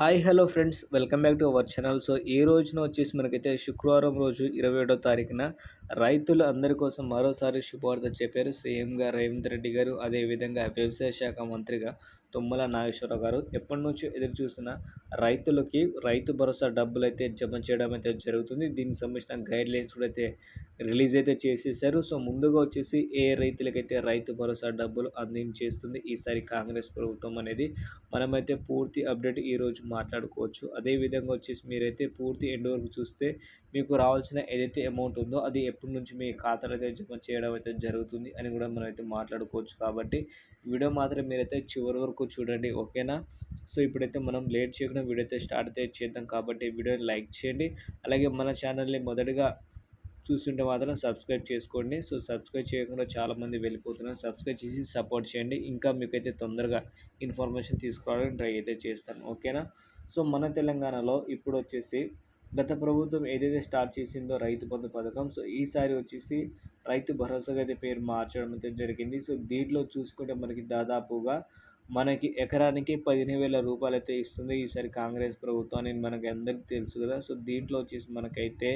Hi hello friends. Welcome back to our channel. So ఈ రోజున వచ్చేసి మనకైతే శుక్రవారం రోజు ఇరవై ఏడో తారీఖున రైతులు అందరి కోసం మరోసారి శుభవార్త చెప్పారు. సీఎంగా రేవంత్ రెడ్డి గారు అదేవిధంగా వ్యవసాయ శాఖ మంత్రిగా తుమ్మల నాగేశ్వరరావు గారు. ఎప్పటి నుంచో ఎదురు చూసిన రైతులకి రైతు భరోసా డబ్బులు అయితే జమ చేయడం అయితే జరుగుతుంది. దీనికి సంబంధించిన గైడ్ లైన్స్ కూడా అయితే రిలీజ్ అయితే చేసేసారు సో ముందుగా వచ్చేసి ఏ రైతులకైతే రైతు భరోసా డబ్బులు అందించేస్తుంది ఈసారి కాంగ్రెస్ ప్రభుత్వం అనేది మనమైతే పూర్తి అప్డేట్ ఈరోజు మాట్లాడుకోవచ్చు. అదేవిధంగా వచ్చేసి మీరైతే పూర్తి ఎండ్ వరకు చూస్తే మీకు రావాల్సిన ఏదైతే అమౌంట్ ఉందో అది ఎప్పటి నుంచి మీ ఖాతాలో అయితే జమ చేయడం అయితే జరుగుతుంది అని కూడా మనం అయితే మాట్లాడుకోవచ్చు కాబట్టి వీడియో మాత్రం మీరైతే చివరి వరకు చూడండి ఓకేనా? సో ఇప్పుడైతే మనం లేట్ చేయకుండా వీడియో అయితే స్టార్ట్ అయితే చేద్దాం కాబట్టి వీడియోని లైక్ చేయండి. అలాగే మన ఛానల్ని మొదటగా చూస్తుంటే మాత్రం సబ్స్క్రైబ్ చేసుకోండి. సో సబ్స్క్రైబ్ చేయకుండా చాలామంది వెళ్ళిపోతున్నారు. సబ్స్క్రైబ్ చేసి సపోర్ట్ చేయండి. ఇంకా మీకైతే తొందరగా ఇన్ఫర్మేషన్ తీసుకురావడానికి ట్రై అయితే చేస్తాను ఓకేనా? సో మన తెలంగాణలో ఇప్పుడు వచ్చేసి గత ప్రభుత్వం ఏదైతే స్టార్ట్ చేసిందో రైతు బంధు పథకం సో ఈసారి వచ్చేసి రైతు భరోసాగా అయితే పేరు మార్చడం అయితే జరిగింది. సో దీంట్లో చూసుకుంటే మనకి దాదాపుగా మనకి ఎకరానికి పదిహేను వేల రూపాయలు అయితే ఇస్తుంది ఈసారి కాంగ్రెస్ ప్రభుత్వం అనేది మనకి అందరికీ తెలుసు కదా. సో దీంట్లో వచ్చేసి మనకైతే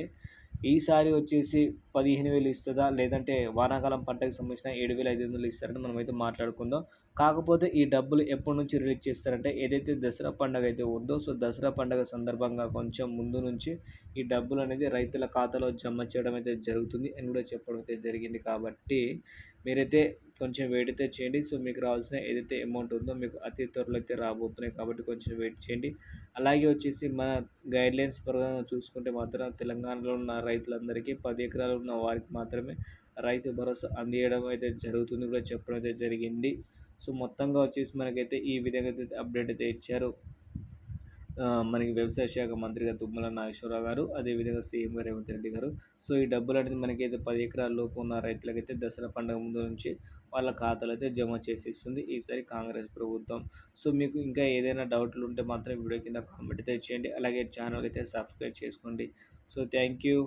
ఈసారి వచ్చేసి పదిహేను వేలు ఇస్తుందా? లేదంటే వానాకాలం పంటకు సంబంధించిన ఏడు వేల ఐదు వందలు ఇస్తారని మనమైతే మాట్లాడుకుందాం. కాకపోతే ఈ డబ్బులు ఎప్పటి నుంచి రిలీజ్ చేస్తారంటే ఏదైతే దసరా పండుగ అయితే ఉందో సో దసరా పండుగ సందర్భంగా కొంచెం ముందు నుంచి ఈ డబ్బులు అనేది రైతుల ఖాతాలో జమ చేయడం అయితే జరుగుతుంది అని కూడా చెప్పడం అయితే జరిగింది. కాబట్టి మీరైతే కొంచెం వెయిట్ అయితే చేయండి. సో మీకు రావాల్సిన ఏదైతే అమౌంట్ ఉందో మీకు అతి త్వరలో అయితే రాబోతున్నాయి కాబట్టి కొంచెం వెయిట్ చేయండి. అలాగే వచ్చేసి మన గైడ్లైన్స్ ప్రకారం చూసుకుంటే మాత్రం తెలంగాణలో ఉన్న రైతులందరికీ పది ఎకరాలు ఉన్న వారికి మాత్రమే రైతు భరోసా అందియడం అయితే జరుగుతుంది కూడా చెప్పడం అయితే జరిగింది. సో మొత్తంగా వచ్చేసి మనకైతే ఈ విధంగా అయితే అప్డేట్ అయితే ఇచ్చారు. మనకి వ్యవసాయ శాఖ మంత్రిగా తుమ్మల నాగేశ్వరరావు గారు అదేవిధంగా సీఎం రేవంత్ రెడ్డి గారు. సో ఈ డబ్బులు అనేది మనకైతే పది ఎకరాల లోపు ఉన్న రైతులకైతే దసరా పండుగ ముందు నుంచి వాళ్ళ ఖాతాలు అయితే జమ చేసేస్తుంది ఈసారి కాంగ్రెస్ ప్రభుత్వం. సో మీకు ఇంకా ఏదైనా డౌట్లు ఉంటే మాత్రం వీడియో కింద కామెంట్ అయితే చేయండి. అలాగే ఛానల్ అయితే సబ్స్క్రైబ్ చేసుకోండి. So thank you.